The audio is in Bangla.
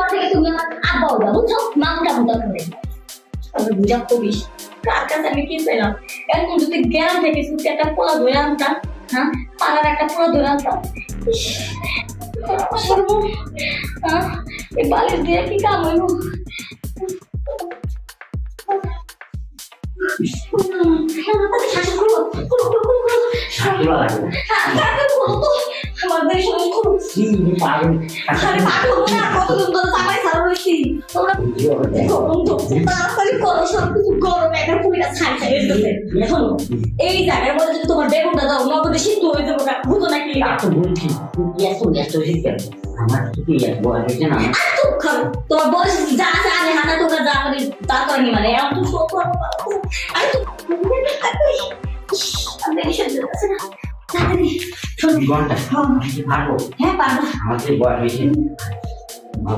পর থেকে তুমি আমার আব্বা হইবা বুঝছ? মামটা মতো করে আমি বুঝা কবিস কার কাছে আমি কি পেলাম? এখন যদি জ্ঞান থেকে শুধু একটা পোলা ধরে আনতাম হ্যাঁ? পাড়ার একটা পোলা ধরে আনতাম হ্যাঁ, এই বালিশ দিয়ে কি কাম হইব? আমার বেশ পাগল। তোমরা গরম তো তাড়াতাড়ি করো সব কিছু গরম একটা পুরিটা ছাই ছাই এসেছে শোনো এই জায়গার মধ্যে যদি তোমার বেগুনটা দাও নগদে সিদ্ধ হয়ে যাব না বুঝো নাকি তা তো বলছি তুই এত ব্যস্ত হয়েছিস আমার কিছু বলা হয়েছে না। আর তো খাও তোমার বয়স যা আছে আগে হাতে তোমরা যা তা করেনি মানে এমন তো শোক করো তো আমি এসে যাচ্ছে না তাড়াতাড়ি শোনো ঘণ্টা আমি কি পারব হ্যাঁ পারব। আমাদের বয়স হয়েছে।